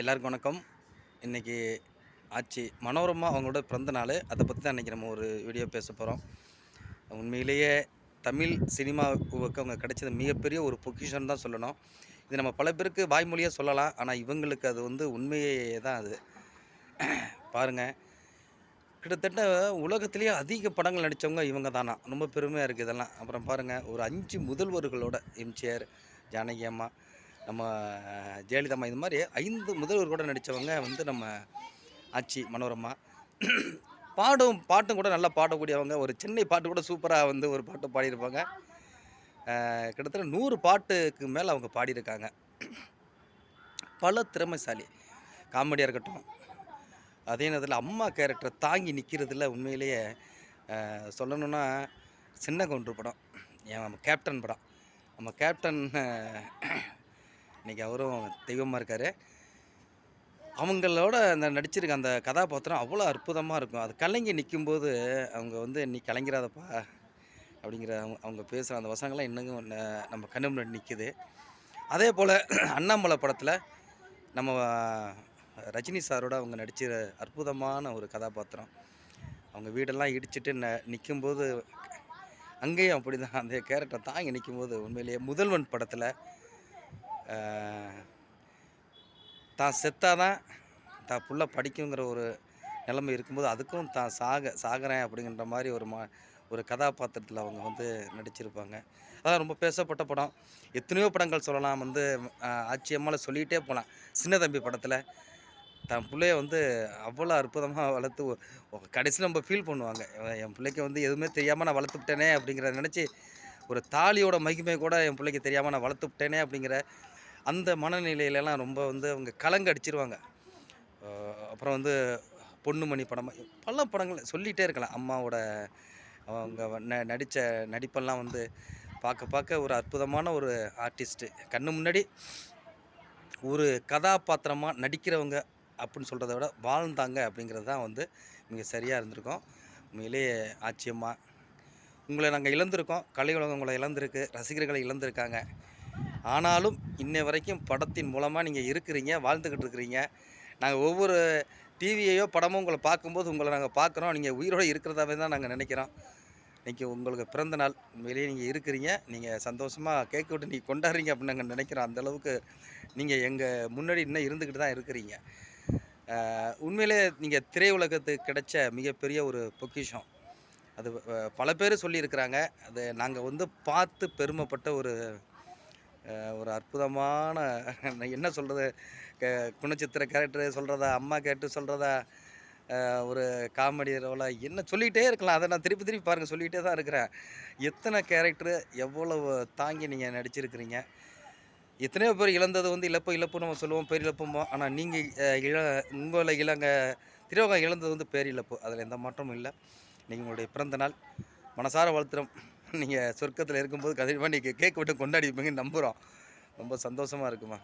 எல்லாருக்கும் வணக்கம். இன்றைக்கி ஆச்சு மனோரமா அவங்களோட பிறந்த நாள். அதை பற்றி தான் இன்றைக்கி நம்ம ஒரு வீடியோ பேச போகிறோம் உண்மையிலேயே தமிழ் சினிமாவுக்கு அவங்க கிடைச்சது மிகப்பெரிய ஒரு பொக்கிஷன் தான் சொல்லணும். இது நம்ம பல பேருக்கு வாய்மொழியாக சொல்லலாம். ஆனால் இவங்களுக்கு அது வந்து உண்மையே தான் அது. பாருங்கள் கிட்டத்தட்ட உலகத்திலேயே அதிக படங்கள் நடித்தவங்க இவங்க தானா. ரொம்ப பெருமையாக இருக்குது இதெல்லாம். அப்புறம் பாருங்கள் ஒரு அஞ்சு முதல்வர்களோட எம்ஜிஆர் ஜானகி அம்மா. நம்ம ஜெயலலிதா இந்த இது மாதிரி ஐந்து முதல்வர் கூட நடித்தவங்க வந்து நம்ம ஆச்சி மனோரமா பாடும் பாட்டும் கூட நல்லா பாடக்கூடியவங்க. ஒரு சென்னை பாட்டு கூட சூப்பராக வந்து ஒரு பாட்டு பாடியிருப்பாங்க. கிட்டத்தட்ட நூறு பாட்டுக்கு மேலே அவங்க பாடியிருக்காங்க. பல திறமைசாலி காமெடியாக இருக்கட்டும். அதே நேரத்தில் அம்மா கேரக்டரை தாங்கி நிற்கிறதுல உண்மையிலேயே சொல்லணும்னா சின்ன கவுண்டர் படம். ஏன் நம்ம கேப்டன் படம். நம்ம கேப்டன் இன்றைக்கி அவரும் தெய்வமாக இருக்கார். அவங்களோட அந்த நடிச்சிருக்க அந்த கதாபாத்திரம் அவ்வளோ அற்புதமாக இருக்கும். அது கலைஞி நிற்கும்போது அவங்க வந்து நீ கலைஞராதப்பா அப்படிங்கிற அவங்க அவங்க பேசுகிற அந்த வசங்கள்லாம் இன்னும் நம்ம கண்ணு முன்னாடி நிற்குது அதே போல் அண்ணாமலை படத்தில் நம்ம ரஜினி சாரோட அவங்க நடித்த அற்புதமான ஒரு கதாபாத்திரம். அவங்க வீடெல்லாம் இடிச்சிட்டு ந நிற்கும்போது அங்கேயும் அப்படி தான் அந்த கேரக்டர் தாங்கி நிற்கும்போது உண்மையிலேயே முதல்வன் படத்தில் தான் செத்தாதான் தான் புள்ள படிக்குங்கிற ஒரு நிலைமை இருக்கும்போது அதுக்கும் தான் சாக சாகிறேன் அப்படிங்கிற மாதிரி ஒரு மா ஒரு கதாபாத்திரத்தில் அவங்க வந்து நடிச்சிருப்பாங்க. அதான் ரொம்ப பேசப்பட்ட படம். எத்தனையோ படங்கள் சொல்லலாம் வந்து ஆஹ், சொல்லிகிட்டே போகலாம் சின்ன தம்பி படத்தில் தன் பிள்ளைய வந்து அவ்வளோ அற்புதமாக வளர்த்து கடைசியில் நம்ம ஃபீல் பண்ணுவாங்க. என் பிள்ளைக்கு வந்து எதுவுமே தெரியாமல் நான் வளர்த்துவிட்டேனே அப்படிங்கிறத நினச்சி ஒரு தாலியோட மகிமை கூட என் பிள்ளைக்கு தெரியாமல் நான் வளர்த்துவிட்டேனே அப்படிங்கிற அந்த மனநிலையிலலாம் ரொம்ப வந்து அவங்க கலங்க அடிச்சிருவாங்க. அப்புறம் வந்து பொண்ணுமணி படம் பல படங்கள் சொல்லிகிட்டே இருக்கலாம். அம்மாவோட அவங்க ந நடித்த நடிப்பெல்லாம் வந்து பார்க்க பார்க்க ஒரு அற்புதமான ஒரு ஆர்டிஸ்ட்டு கண்ணு முன்னாடி ஒரு கதாபாத்திரமாக நடிக்கிறவங்க அப்படின்னு சொல்கிறத விட வாழ்ந்தாங்க அப்படிங்கிறது தான் வந்து மிக சரியாக இருந்திருக்கும். உண்மையிலேயே ஆச்சரியமாக உங்களை நாங்கள் இழந்திருக்கோம். கலை உலகம் உங்களை இழந்திருக்கு. ரசிகர்களை இழந்திருக்காங்க. ஆனாலும் இன்னை வரைக்கும் படத்தின் மூலமாக நீங்கள் இருக்கிறீங்க வாழ்ந்துக்கிட்டு இருக்கிறீங்க. நாங்கள் ஒவ்வொரு டிவியையோ படமோ உங்களை பார்க்கும்போது உங்களை நாங்கள் பார்க்குறோம். நீங்கள் உயிரோடு இருக்கிறதாவே தான் நாங்கள் நினைக்கிறோம். இன்றைக்கி உங்களுக்கு பிறந்த நாள். உண்மையிலேயே நீங்கள் இருக்கிறீங்க. நீங்கள் சந்தோஷமாக கேக் விட்டு நீங்கள் கொண்டாடுறீங்க அப்படின்னு நாங்கள் நினைக்கிறோம். அந்தளவுக்கு நீங்கள் எங்கள் முன்னாடி இன்னும் இருந்துக்கிட்டு தான் இருக்கிறீங்க. உண்மையிலே நீங்கள் திரையுலகத்துக்கு கிடைச்ச மிகப்பெரிய ஒரு பொக்கிஷம். அது பல பேர் சொல்லியிருக்கிறாங்க. அது நாங்கள் வந்து பார்த்து பெருமைப்பட்ட ஒரு ஒரு அற்புதமான என்ன சொல்கிறது குணச்சித்திர கேரக்டர் சொல்கிறதா அம்மா கேரக்டர் சொல்கிறதா ஒரு காமெடி ரோல என்ன சொல்லிகிட்டே இருக்கலாம். அதை நான் திருப்பி திருப்பி பாருங்கள் சொல்லிகிட்டே தான் இருக்கிறேன். எத்தனை கேரக்டரு எவ்வளவு தாங்கி நீங்கள் நடிச்சிருக்கிறீங்க? எத்தனையோ பேர் இழந்தது வந்து இழப்பு இழப்பு நம்ம சொல்லுவோம் பேரிழப்புமோ ஆனால் நீங்கள் இழ உங்களை இளங்க திரோகம் இழந்தது வந்து பேரிழப்பு அதில் எந்த மாற்றமும் இல்லை. நீங்கள் உங்களுடைய பிறந்த நாள் மனசார வாழ்த்துறோம். நீங்கள் சொர்க்கத்தில் இருக்கும்போது கண்டிப்பாக நீங்கள் கேக் விட்டு கொண்டாடிப்பீங்கன்னு நம்புகிறோம் ரொம்ப சந்தோஷமாக இருக்குமா?